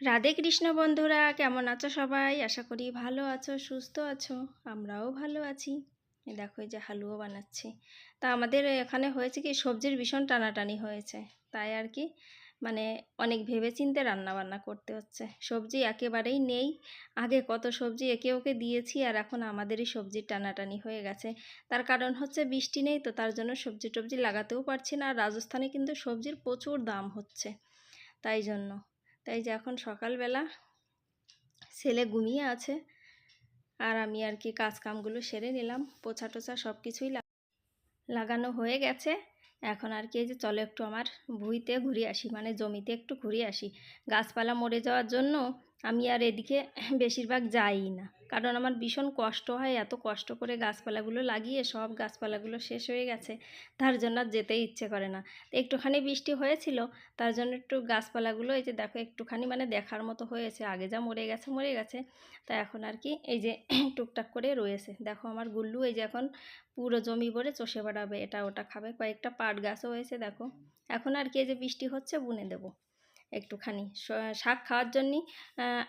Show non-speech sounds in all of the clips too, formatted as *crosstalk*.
রাধে কৃষ্ণ বন্ধুরা, কেমন আছো সবাই? আশা করি ভালো আছো, সুস্থ আছো, আমরাও ভালো আছি। দেখো যে হালুয়া বানাচ্ছি। তা আমাদের এখানে হয়েছে কি, সবজির ভীষণ টানাটানি হয়েছে। তাই আর কি মানে অনেক ভেবেচিন্তে রান্না বান্না করতে হচ্ছে। সবজি একেবারেই নেই। আগে কত সবজি একে ওকে দিয়েছি, আর এখন আমাদেরই সবজির টানাটানি হয়ে গেছে। তার কারণ হচ্ছে বৃষ্টি নেই, তো তার জন্য সবজি টবজি লাগাতেও পারছি না। আর রাজস্থানে কিন্তু সবজির প্রচুর দাম হচ্ছে, তাই জন্য। তাই যে এখন সকালবেলা ছেলে ঘুমিয়ে আছে আর আমি আর কি কাজ কামগুলো সেরে নিলাম, পোছা টোছা সব কিছুই লাগানো হয়ে গেছে। এখন আর কি এই যে চলো একটু আমার ভুঁইতে ঘুরে আসি মানে জমিতে একটু ঘুরে আসি। গাছপালা মরে যাওয়ার জন্য আমি আর এদিকে *clears throat* বেশিরভাগ যাই না। কারণ আমার ভীষণ কষ্ট হয়, এত কষ্ট করে গাছপালাগুলো লাগিয়ে সব গাছপালাগুলো শেষ হয়ে গেছে, তার জন্য আর যেতে ইচ্ছে করে না। একটুখানি বৃষ্টি হয়েছিল, তার জন্য একটু গাছপালাগুলো এই যে দেখো একটুখানি মানে দেখার মতো হয়েছে, আগে যা মরে গেছে মরে গেছে। তা এখন আর কি এই যে *clears throat* টুকটাক করে রয়েছে। দেখো আমার গুল্লু এই যে এখন পুরো জমি ভরে চষে বেড়াবে, এটা ওটা খাবে, কয়েকটা পাট গাছও হয়েছে দেখো। এখন আর কি এই যে বৃষ্টি হচ্ছে, বুনে দেবো। একটুখানি। শাক খাওয়ার জন্যই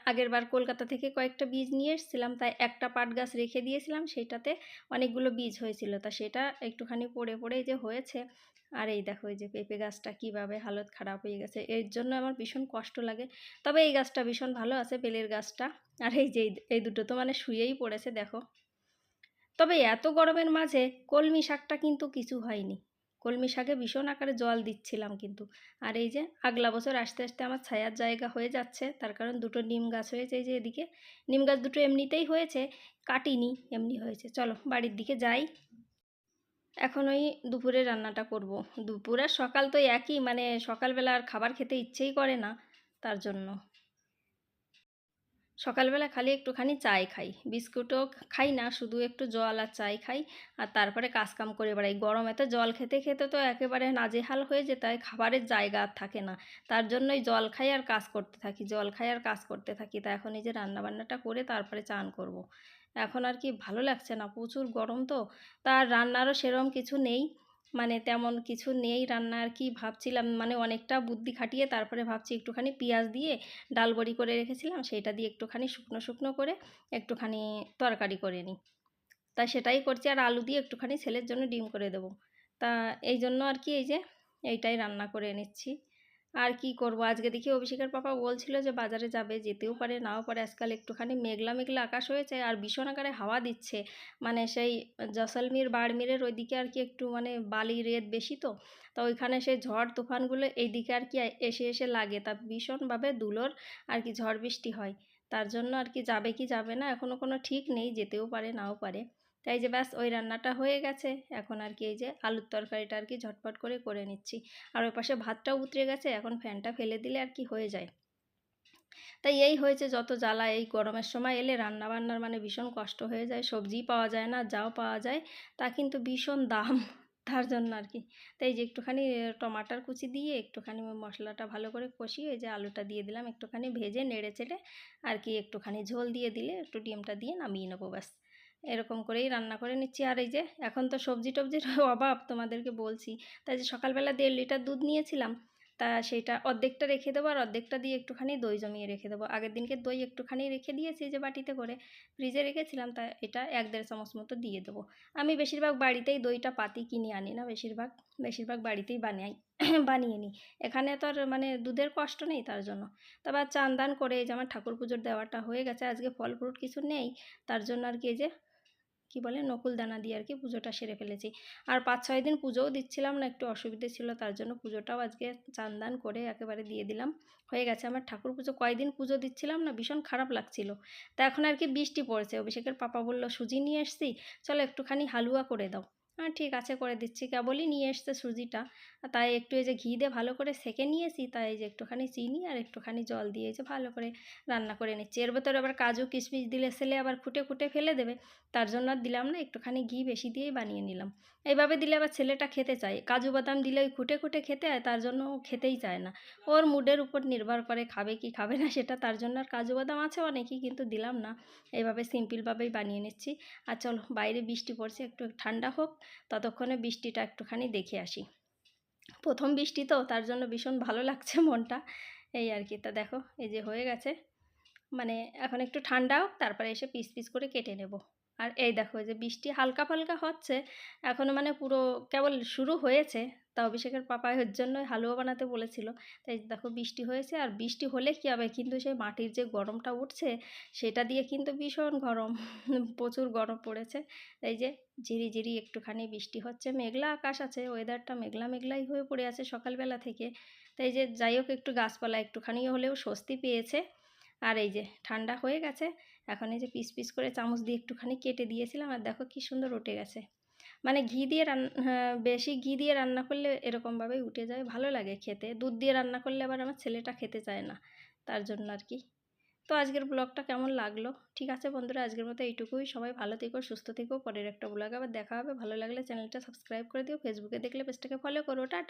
আগের বার কলকাতা থেকে কয়েকটা বীজ নিয়ে এসেছিলাম। তাই একটা পাট গাছ রেখে দিয়েছিলাম। সেটাতে অনেকগুলো বীজ হয়েছিল। তা সেটা একটুখানি পড়ে পড়ে যে হয়েছে। আর এই দেখো, এই যে পেঁপে গাছটা কীভাবে হালত খারাপ হয়ে গেছে। এর জন্য আমার ভীষণ কষ্ট লাগে। তবে এই গাছটা ভীষণ ভালো আছে, বেলের গাছটা। আর এই যে এই দুটো তো মানে শুয়েই পড়েছে, দেখো। তবে এত গরমের মাঝে কলমি শাকটা কিন্তু কিছু হয়নি। কলমি শাকে ভীষণ আকারে জল দিচ্ছিলাম কিন্তু। আর এই যে আগলা বছর আস্তে আস্তে আমার ছায়ার জায়গা হয়ে যাচ্ছে, তার কারণ দুটো নিম গাছ হয়েছে এই যে এদিকে। নিম গাছ দুটো এমনিতেই হয়েছে, কাটিনি, এমনি হয়েছে। চলো বাড়ির দিকে যাই। এখন ওই দুপুরে রান্নাটা করব। দুপুর আর সকাল তো একই মানে সকালবেলা আর খাবার খেতে ইচ্ছেই করে না, তার জন্য। সকালবেলা খালি একটুখানি চাই খাই। বিস্কুটও খাই না, শুধু একটু জল আর চাই খাই। আর তারপরে কাজকাম করে বেড়াই। গরমে তো জল খেতে খেতে তো একেবারে নাজেহাল হয়ে যেতে হয়, খাবারের জায়গা আর থাকে না। তার জন্যই জল খাই আর কাজ করতে থাকি, জল খাই আর কাজ করতে থাকি। তা এখন এই যে রান্নাবান্নাটা করে তারপরে চান করব। এখন আর কি ভালো লাগছে না, প্রচুর গরম তো। তার রান্নারও সেরম কিছু নেই। মানে তেমন কিছু নেই রান্না আর কি ভাবছিলাম। মানে অনেকটা বুদ্ধি খাটিয়ে তারপরে ভাবছি একটুখানি পেঁয়াজ দিয়ে ডাল বড়ি করে রেখেছিলাম, সেটা দিয়ে একটুখানি শুকনো শুকনো করে একটুখানি তরকারি করে নিই। তা সেটাই করছি আর আলু দিয়ে একটুখানি ছেলের জন্য ডিম করে দেবো। তা এই জন্য আর কি এই যে এইটাই রান্না করে নিচ্ছি। আর কি করব? আজকে দেখি অভিষেকের পাপা বলছিল যে বাজারে যাবে, যেতেও পারে, নাও পারে। আজকাল একটুখানি মেঘলা মেঘলা আকাশ হয়েছে আর ভীষণ আকারে হাওয়া দিচ্ছে। মানে সেই জসলমির বাড়মিরের ওইদিকে আর কি একটু মানে বালি রেত বেশি তো, তা ওইখানে সেই ঝড় তুফানগুলো এইদিকে আর কি এসে এসে লাগে। তা ভীষণভাবে দুলোর আর কি ঝড় বৃষ্টি হয়। তার জন্য আর কি যাবে কি যাবে না এখনও কোনো ঠিক নেই, যেতেও পারে, নাও পারে। তাই যে ব্যাস ওই রান্নাটা হয়ে গেছে। এখন আর কি এই যে আলুর তরকারিটা আর কি ঝটপট করে করে নিচ্ছি। আর ওই পাশে ভাতটাও উতরে গেছে, এখন ফ্যানটা ফেলে দিলে আর কি হয়ে যায়। তাই এই হয়েছে যত জ্বালা, এই গরমের সময় এলে রান্না বান্নার মানে ভীষণ কষ্ট হয়ে যায়, সবজি পাওয়া যায় না যাও পাওয়া যায়, তা কিন্তু ভীষণ দাম *laughs* তার জন্য আর কি। তাই যে একটুখানি টমাটার কুচি দিয়ে একটুখানি মশলাটা ভালো করে কষিয়ে যে আলুটা দিয়ে দিলাম, একটুখানি ভেজে নেড়ে চেড়ে আর কি একটুখানি ঝোল দিয়ে দিলে একটু ডিমটা দিয়ে নামিয়ে নেব ব্যাস। এরকম করেই রান্না করে নিচ্ছি। আর এই যে এখন তো সবজি টবজির *laughs* অভাব তোমাদেরকে বলছি। তাই যে সকালবেলা দেড় লিটার দুধ নিয়েছিলাম, তা সেটা অর্ধেকটা রেখে দেবো আর অর্ধেকটা দিয়ে একটুখানি দই জমিয়ে রেখে দেবো। আগের দিনকে দই একটুখানি রেখে দিয়েছি যে বাটিতে করে, ফ্রিজে রেখেছিলাম, তা এটা এক দেড় চামচ মতো দিয়ে দেবো। আমি বেশিরভাগ বাড়িতেই দইটা পাতি কিনে আনি না, বেশিরভাগ বেশিরভাগ বাড়িতেই বানাই, *coughs* বানিয়ে নিই এখানে তো আর মানে দুধের কষ্ট নেই তার জন্য। তারপর চান দান করে যে আমার ঠাকুর পুজোর দেওয়াটা হয়ে গেছে, আজকে ফল ফ্রুট কিছু নেই, তার জন্য আর কি যে কি বলে নকুল দানা দিয়ে আর কি পুজোটা সেরে ফেলেছি। আর পাঁচ ছয় দিন পুজোও দিচ্ছিলাম না, একটু অসুবিধে ছিল, তার জন্য পুজোটাও আজকে চান দান করে একেবারে দিয়ে দিলাম। হয়ে গেছে, আমার ঠাকুর পুজো কয়দিন পুজো দিচ্ছিলাম না, ভীষণ খারাপ লাগছিল। তা এখন আর কি বৃষ্টি পড়েছে, অভিষেকের পাপা বলল, সুজি নিয়ে এসছি, চলো একটুখানি হালুয়া করে দাও। হ্যাঁ ঠিক আছে করে দিচ্ছি। কেবলই নিয়ে এসছে সুজিটা। তাই একটু এই যে ঘি দিয়ে ভালো করে সেকে নিয়েছি, তাই এই যে একটুখানি চিনি আর একটুখানি জল দিয়ে যে ভালো করে রান্না করে নিচ্ছি। এর ভেতরে আবার কাজু কিশমিশ দিলে সেলে আবার ফুটে খুঁটে ফেলে দেবে, তার জন্য আর দিলাম না, একটুখানি ঘি বেশি দিয়েই বানিয়ে নিলাম। এইভাবে দিলে আবার ছেলেটা খেতে চায়। কাজু বাদাম দিলে ওই খুঁটে খুঁটে খেতে হয়, তার জন্য ও খেতেই চায় না। ওর মুডের উপর নির্ভর করে খাবে কি খাবে না, সেটা তার জন্য। আর কাজু বাদাম আছে অনেকই, কিন্তু দিলাম না। এইভাবে সিম্পলভাবেই বানিয়ে নিচ্ছি। আর চলো, বাইরে বৃষ্টি পড়ছে, একটু ঠান্ডা হোক। ততক্ষণে বৃষ্টিটা একটুখানি দেখে আসি। প্রথম বৃষ্টি তো, তার জন্য ভীষণ ভালো লাগছে মনটা। এই আর কি, তা দেখো, এই যে হয়ে গেছে। মানে এখন একটু ঠান্ডা হোক, তারপরে এসে পিস পিস করে কেটে নেব। আর এই দেখো যে বৃষ্টি হালকা ফালকা হচ্ছে এখনও মানে পুরো কেবল শুরু হয়েছে। তা অভিষেকের পাপা এর জন্য হালুয়া বানাতে বলেছিল। তাই দেখো বৃষ্টি হয়েছে আর বৃষ্টি হলে কী হবে? কিন্তু সেই মাটির যে গরমটা উঠছে, সেটা দিয়ে কিন্তু ভীষণ গরম, প্রচুর গরম পড়েছে। এই যে ঝিরি ঝিরি একটুখানি বৃষ্টি হচ্ছে, মেঘলা আকাশ আছে ওয়েদারটা মেঘলা মেঘলাই হয়ে পড়ে আছে সকালবেলা থেকে। তাই যে যাই হোক একটু গাছপালা একটুখানি হলেও স্বস্তি পেয়েছে। আর এই যে ঠান্ডা হয়ে গেছে এখন এই যে পিস পিস করে চামচ দিয়ে একটুখানি কেটে দিয়েছিলাম আর দেখো কি সুন্দর উঠে গেছে। মানে ঘি দিয়ে রান্না হ্যাঁ, বেশি ঘি দিয়ে রান্না করলে এরকমভাবেই উঠে যায় ভালো লাগে খেতে। দুধ দিয়ে রান্না করলে আবার আমার ছেলেটা খেতে চায় না তার জন্য আর কি। তো আজকের ব্লগটা কেমন লাগল? ঠিক আছে বন্ধুরা আজকের মতো এইটুকুই। সবাই ভালো থেকো সুস্থ থেকো। পরের একটা ব্লগ আবার দেখা হবে। ভালো লাগলে চ্যানেলটা সাবস্ক্রাইব করে দিও। ফেসবুকে দেখলে পেজটাকে ফলো করো। টাটা!